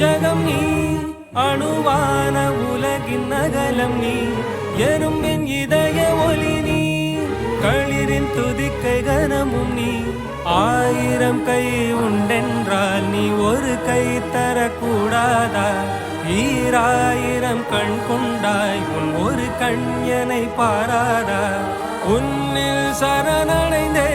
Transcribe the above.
ஜகம் நீ அணுவான உலகின் அகலம் நீ எறும்பின் இதய ஒளி நீ களிரின் துதிக்கை கனமும் நீ. ஆயிரம் கை உண்டென்றால் நீ ஒரு கை தரக்கூடாதா? ஈராயிரம் கண் கொண்டாய் உன் ஒரு கண் எனை பாராதா? உன்னில் சரணடைந்தே